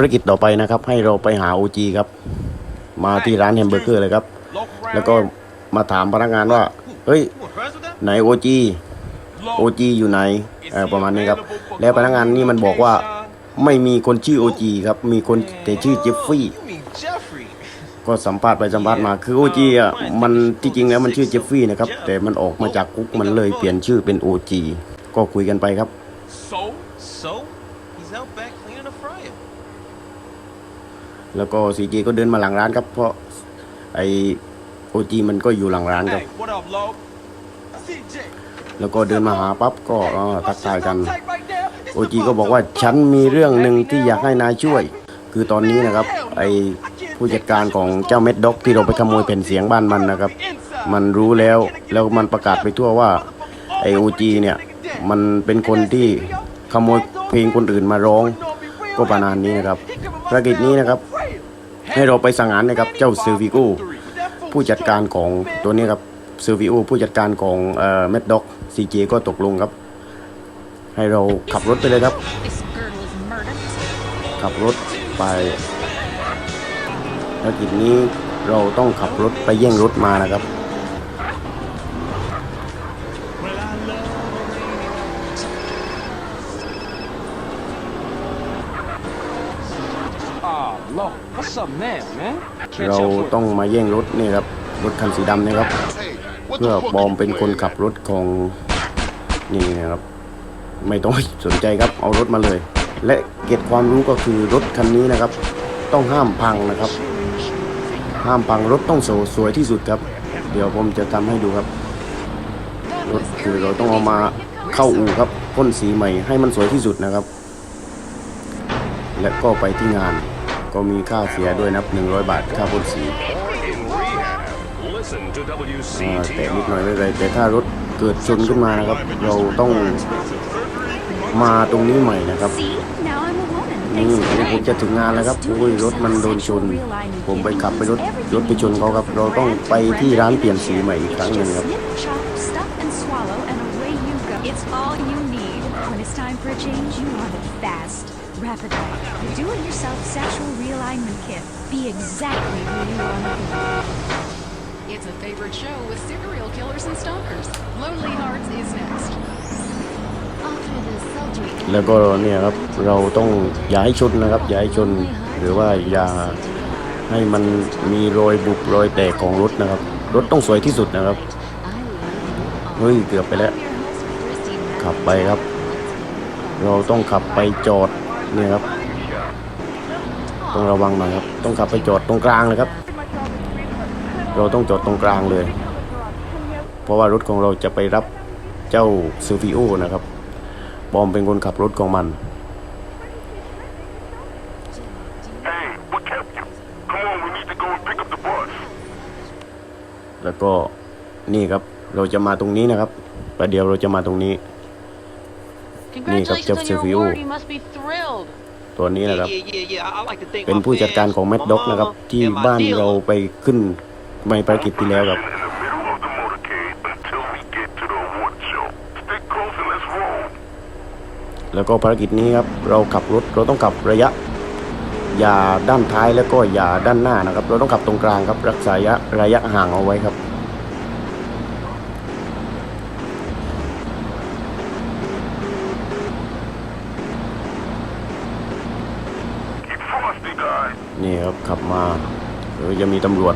ภารกิจต่อไปนะครับ ให้เราไปหา OG ครับ มาที่ร้านแฮมเบอร์เกอร์เลยครับ แล้วก็มาถามพนักงานว่า เฮ้ย ไหน OG OG อยู่ไหนประมาณนี้ครับ แล้วพนักงานนี่มันบอกว่าไม่มีคนชื่อ OG ครับ มีคนแต่ชื่อเจฟฟี่ก็สัมภาษณ์ไปสัมภาษณ์มาคือ OG อะมันที่จริงแล้วมันชื่อเจฟฟี่นะครับ แต่มันออกมาจากคุกมันเลยเปลี่ยนชื่อเป็น OG ก็คุยกันไปครับ แล้วก็ CG ก็เดินมาหลังร้านครับ เพราะไอ OG มันก็อยู่หลังร้านครับ Hey, what up, Lo? CJ. แล้วก็เดินมาหาปั๊บก็เอ่อทักทายกันโอจีก็บอกว่าฉันมีเรื่องหนึ่งที่อยากให้นายช่วย คือตอนนี้นะครับ ไอผู้จัดการของเจ้าเม็ดด็อกที่เราไปขโมยแผ่นเสียงบ้านมันนะครับ มันรู้แล้วแล้วมันประกาศไปทั่วว่าไอโอจีเนี่ยมันเป็นคนที่ขโมยเพลงคนอื่นมาร้องก็ประมาณนี้นะครับภารกิจนี้นะครับ ให้เราไปสังหารนะครับเจ้าซิลวิโกผู้จัดการของตัวนี้ครับซิลวิโอผู้จัดการของเอ่อเมดด็อกซีเจก็ตกลงครับ ให้เราขับรถไปเลยครับ ขับรถไปภารกิจนี้เราต้องขับรถไปแย่งรถมานะครับ Lord. What's up now, man? เราต้องมาแย่งรถนี่ครับรถคันสีดำนี่ครับ เพื่อปลอมเป็นคนขับรถของนี่นะครับ ไม่ต้องสนใจครับเอารถมาเลย และเก็บความรู้ก็คือรถคันนี้นะครับ ต้องห้ามพังนะครับ ห้ามพังรถต้องสวยสวยที่สุดครับ เดี๋ยวผมจะทำให้ดูครับรถคือเราต้องเอามาเข้าอู่ครับพ่นสีใหม่ให้มันสวยที่สุดนะครับ และก็ไปที่งาน ก็มีค่าเสียด้วยนับ 100 บาทค่าพ่นสีแต่นิดหน่อยไม่เป็นไรแต่ถ้ารถเกิดชนขึ้นมานะครับ เราต้องมาตรงนี้ใหม่นะครับนี่ผมจะถึงงานแล้วครับโอ้ยรถมันโดนชน ผมไปขับไปรถรถไปชนเขาครับ เราต้องไปที่ร้านเปลี่ยนสีใหม่อีกครั้งหนึ่งครับ It's all you need. When it's time for a change, you want it fast. Rapidly. The do-it-yourself sexual realignment kit. Be exactly who you want to be. It's a favorite show with serial killers and stalkers. Lonely Hearts is next. After the surgery, แล้วก็เนี่ยครับเราต้องอย่าให้ชนนะครับอย่าให้ชนหรือว่าอย่าให้มันมีรอยบุบรอยแตกของรถนะครับ รถต้องสวยที่สุดนะครับเฮ้ยเกือบไปแล้ว ขับไปครับ เราต้องขับไปจอดเนี่ครับ ต้องระวังหน่อยครับ ต้องขับไปจอดตรงกลางเลยครับ เราต้องจอดตรงกลางเลย เพราะว่ารถของเราจะไปรับเจ้าซูฟิโอนะครับ บอมเป็นคนขับรถของมันแล้วก็นี่ครับเราจะมาตรงนี้นะครับประเดี๋ยวเราจะมาตรงนี้ Congratulations on your Silvio. award. You must be thrilled. ตัวนี้ Yeah, นะครับ yeah, yeah, yeah. I, I like to think เป็น my ผู้จัดการ fans, ของแมด my ด็อกนะครับ mama, ที่ and my บ้าน dealer. เราไปขึ้นในภารกิจที่แล้วครับ In the middle of the motorcade until we get to the award show. Stick close and let's roll. แล้วก็ภารกิจนี้ครับเราขับรถเราต้องขับระยะ อย่าด้านท้ายแล้วก็อย่าด้านหน้านะครับ เราต้องขับตรงกลางครับรักษาระยะระยะห่างเอาไว้ครับ นี่ครับขับมาเดี๋ยวจะมีตำรวจ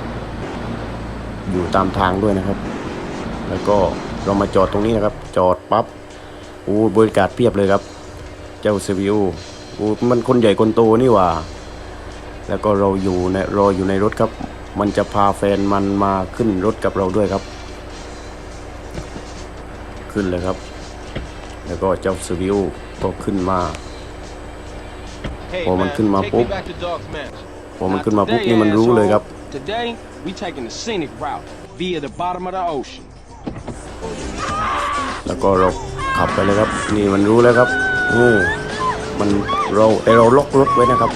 อยู่ตามทางด้วยนะครับ แล้วก็เรามาจอดตรงนี้นะครับ จอดปั๊บโอ้บริการเพียบเลยครับ เจ้าเซวิโอโอ้มันคนใหญ่คนโตนี่หว่า แล้วก็เราอยู่ในรออยู่ในรถครับ มันจะพาแฟนมันมาขึ้นรถกับเราด้วยครับ ขึ้นเลยครับ แล้วก็เจ้าเซวิโอก็ขึ้นมา Hey, Oh, man, man, couldn't my take poop. me back to Dog's Mansion. พอมันขึ้นมาปุ๊บนี่มันรู้เลยครับ Today, we taking the scenic route via the bottom of the ocean. แล้วก็เราขับไปเลยครับ นี่มันรู้แล้วครับอืมมันเราแต่เราล็อกรถไว้นะครับ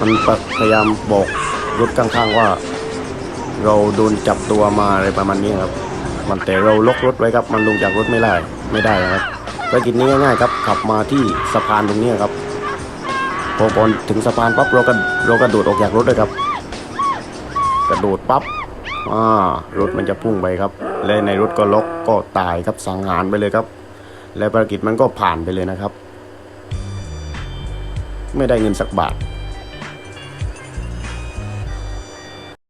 มันพยายามบอกรถข้างๆว่า เราโดนจับตัวมาอะไรประมาณนี้ครับ มันแต่เราล็อกรถไว้ครับ มันลงจากรถไม่ได้ไม่ได้นะครับภารกิจนี้ง่ายๆครับ ขับมาที่สะพานตรงนี้ครับ พอบอลถึงสะพานปั๊บเราก็เรากระโดดออกจากรถเลยครับ กระโดดปั๊บอ่ารถมันจะพุ่งไปครับ และในรถก็ล็อกก็ตายครับสังหารไปเลยครับ และภารกิจมันก็ผ่านไปเลยนะครับ ไม่ได้เงินสักบาท